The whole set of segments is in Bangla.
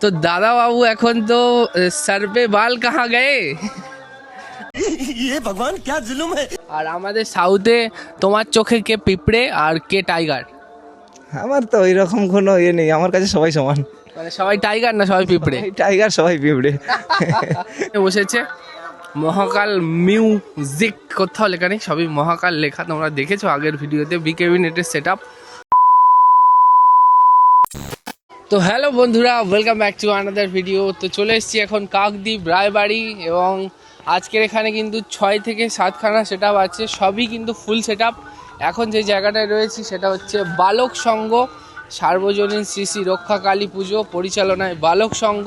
তো দাদা বাবু এখন তো সার্ভে বাল কাহা গে ইয়ে ভগবান ক্যা জুলুম আর আমাদের সাউথে তোমার চোখে কে পিঁপড়ে আর কে টাইগার? আমার তো ওই রকম কোনো ইয়ে নেই আমার কাছে সবাই সমান। মানে সবাই টাইগার না সবাই পিঁপড়ে? টাইগার সবাই পিঁপড়ে। বসেছে। মহাকাল মিউজিক কোথাও লেখা নেই সবই মহাকাল লেখা তোমরা দেখেছ আগের ভিডিওতে বিকেবি নেটের সেট আপ তো হ্যালো বন্ধুরা welcome back to another video তো চলে এসেছি এখন কাকদ্বীপ, রায়বাড়ি এবং আজকের এখানে কিন্তু ছয় থেকে সাতখানা সেট আছে। সবই কিন্তু ফুল সেট এখন যে জায়গাটায় রয়েছি সেটা হচ্ছে বালক সংঘ, সার্বজনীন শ্রী শ্রী রক্ষা কালী পুজো পরিচালনায় বালক সংঘ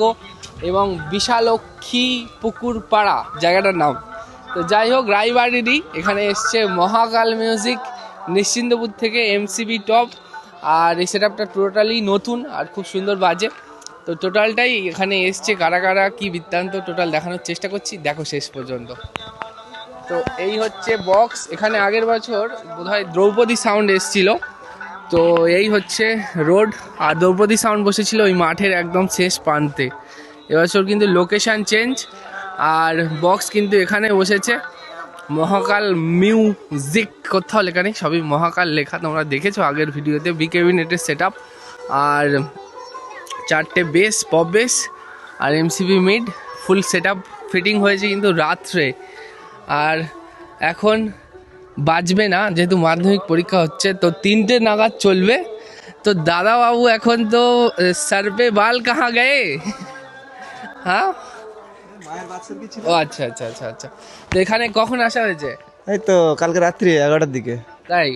এবং বিশালক্ষী পুকুর পাড়া, জায়গাটার নাম। তো যাই হোক, রায়বাড়িরই এখানে এসছে মহাকাল মিউজিক নিশ্চিন্তপুর থেকে এমসিবি টপ আর এই সেট আপটা টোটালি নতুন আর খুব সুন্দর বাজে। তো টোটালটাই এখানে এসছে কারা কারা, কী বৃত্তান্ত টোটাল দেখানোর চেষ্টা করছি। দেখো শেষ পর্যন্ত। তো এই হচ্ছে বক্স এখানে আগের বছর বোধহয় দ্রৌপদী সাউন্ড এসছিল। তো এই হচ্ছে রোড আর দ্রৌপদী সাউন্ড বসেছিল ওই মাঠের একদম শেষ প্রান্তে। এবছর কিন্তু লোকেশান চেঞ্জ আর বক্স কিন্তু এখানে বসেছে। মহাকাল মিউজিক কোথাও লেখা নেই, সবই মহাকাল লেখা। তোমরা দেখেছ আগের ভিডিওতে বিকেবি নেটের সেট আপ আর চারটে বেস পপ বেস আর MCB mid full set up fitting হয়েছে কিন্তু রাত্রে। আর এখন বাজবে না, যেহেতু মাধ্যমিক পরীক্ষা হচ্ছে, তো তিনটে নাগাদ চলবে। তো দাদা বাবু এখন তো সর পে বাল কাহা গয়ে? হ্যাঁ? ও আচ্ছা আচ্ছা আচ্ছা আচ্ছা। তো এখানে কখন আসা হয়েছে? এই তো কালকে রাত্রি এগারোটার দিকে। তাই?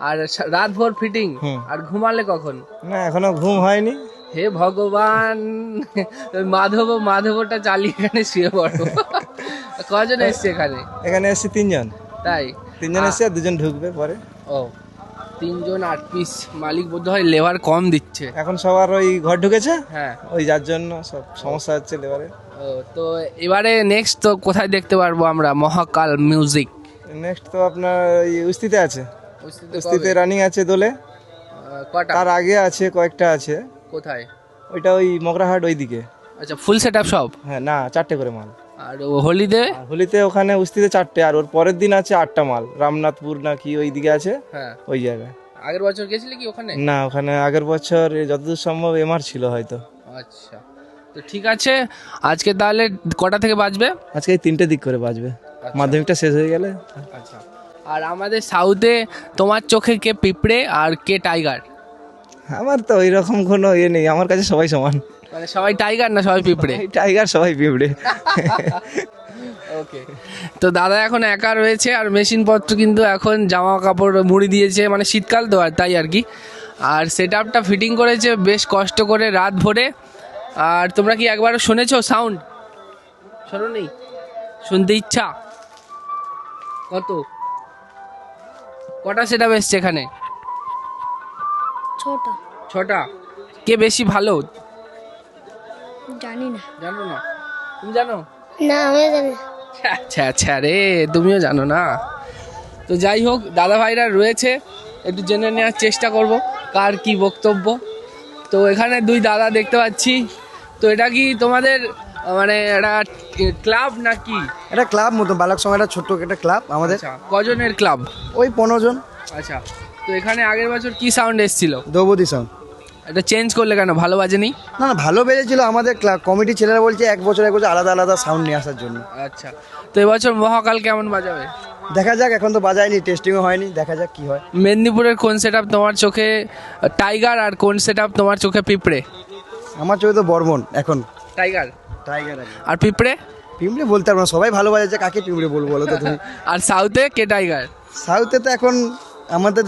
আর রাত ভোর ফিটিং। আর ঘুমালে কখন? না এখনও ঘুম হয়নি। হে ভগবান! মাধব মাধবটা চালিয়ে এখানে শুয়ে পড়ো। কজন এসছে এখানে? এখানে এসছি তিনজন। তাই? তিনজন এসছে আর দুজন ঢুকবে পরে। ও তিনজন আট পিস মালিক বোধ হয় লেবার কম দিচ্ছে। এখন সবার ওই ঘর ঢুকেছে? হ্যাঁ। ওই যার জন্য সব সমস্যা হচ্ছে লেবারে ও তো এবারে নেক্সট তো কোথায় দেখতে পারব আমরা? মহাকাল মিউজিক নেক্সট তো আপনার উস্তিতে আছে। উস্তিতে রানিং আছে দোলে। তার আগে আছে কয়েকটা আছে। কোথায়? ওইটা ওই মগরাহাট ওই দিকে আচ্ছা ফুল সেট আপ সব? হ্যাঁ না চারটে করে মাল। আর ও হোলিতে? হোলিতে ওখানে উস্তিতে চারটে আর ওর পরের দিন আছে আটটা মাল। রামনাথপুর না কি ওই দিকে আছে? হ্যাঁ। ওই জায়গায়। আগের বছর গেছিলে কি ওখানে? না ওখানে আগের বছর যতদূর সম্ভব এমআর ছিল হয়তো। আচ্ছা। তো ঠিক আছে আজকে তাহলে কটা থেকে বাজবে? আজকে এই তিনটে দিক করে বাজবে। মাধ্যমিকটা শেষ হয়ে গেলে। আচ্ছা। আর আমাদের সাউথে তোমার চোখে কে পিঁপড়ে আর কে টাইগার? আমার তো ওই রকম কোনো ইয়ে নেই আমার কাছে সবাই সমান। মানে সবাই টাইগার না সবাই পিঁপড়ে? টাইগার সবাই পিঁপড়ে। ওকে। তো দাদা এখন একা রয়েছে আর মেশিন পত্র কিন্তু এখন জামা কাপড় মুড়ি দিয়েছে মানে শীতকাল তো আর তাই আর কি। আর সেট আপটা ফিটিং করেছে বেশ কষ্ট করে রাত ভরে। আর তোমরা কি একবারও শুনেছো সাউন্ড? শোনো নেই শুনতে ইচ্ছা? কত? কটা সেটা এসছে এখানে? ছোটা। ছটা? কে বেশি ভালো? জানি না। জানো না? তুমি জানো? না আমি জানি আচ্ছা আচ্ছা রে তুমিও জানো না। তো যাই হোক দাদা ভাইরা রয়েছে একটু জেনে নেওয়ার চেষ্টা করব কার কি বক্তব্য। তো এখানে দুই দাদা দেখতে পাচ্ছি। তো এটা কি তোমাদের মানে একটা ক্লাব নাকি? এটা ক্লাব মতো বালক সঙ্গে একটা ছোট্ট একটা ক্লাব আমাদের। আচ্ছা কজনের ক্লাব? ওই পনেরো জন। আচ্ছা তো এখানে আগের বছর কি সাউন্ড এসেছিল? দ্রৌপদী সাউন্ড এটা চেঞ্জ করলে কেন ভালো বাজেনি? না না ভালো বেড়েছিল আমাদের ক্লাব। কমিটি ছেলেরা বলছে এক বছর এক বছর আলাদা আলাদা সাউন্ড নিয়ে আসার জন্য। আচ্ছা তো এবছর মহাকাল কেমন বাজাবে? দেখা যাক এখন তো বাজায়নি টেস্টিংও হয়নি দেখা যাক কি হয়। মেদিনীপুরের কোন সেট তোমার চোখে টাইগার আর কোন সেট তোমার চোখে পিঁপড়ে? আমার চোখে তো বর্মন এখন। টাইগার টাইগার আর পিঁপড়ে? পিঁপড়ে বলতে পারব না সবাই ভালো বাজাচ্ছে কাকে পিঁপড়ে বলব বলো তো তুমি। আর সাউথে কে টাইগার সাউথে তো এখন আমাদের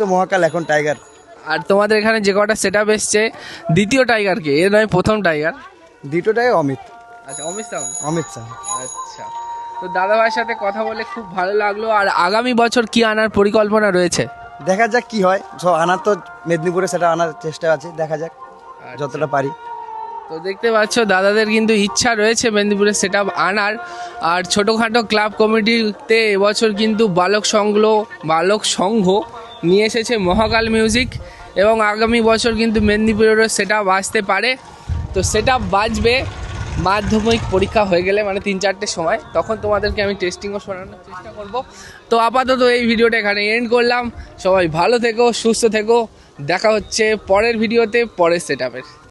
তো মহাকাল এখন টাইগার আর তোমাদের এখানে যে কটা সেট আপ এসছে দ্বিতীয় টাইগার কে? এ নয় প্রথম টাইগার দ্বিতীয় দ্বিতীয়টাই অমিত। আচ্ছা অমিত সাউন্ড অমিত শাহ আচ্ছা। তো দাদা ভাইয়ের সাথে কথা বলে খুব ভালো লাগল। আর আগামী বছর কি আনার পরিকল্পনা রয়েছে? দেখা যাক কি হয়। সব আনার তো মেদিনীপুরে সেটা আনার চেষ্টা আছে দেখা যাক যতটা পারি। তো দেখতে পাচ্ছ দাদাদের কিন্তু ইচ্ছা রয়েছে মেদিনীপুরে সেট আনার। আর ছোটোখাটো ক্লাব কমিটিতে এবছর কিন্তু বালক সংঘ বালক সংঘ নিয়ে এসেছে মহাকাল মিউজিক। এবং আগামী বছর কিন্তু মেদিনীপুরেরও সেট আসতে পারে। তো সেটা বাজবে। মাধ্যমিক পরীক্ষা হয়ে গেলে মানে তিন চারটের সময়, তখন তোমাদেরকে আমি টেস্টিংও শোনানোর চেষ্টা করব। তো আপাতত এই ভিডিওটা এখানে এন্ড করলাম। সবাই ভালো থেকো, সুস্থ থেকো। দেখা হচ্ছে পরের ভিডিওতে, পরের সেট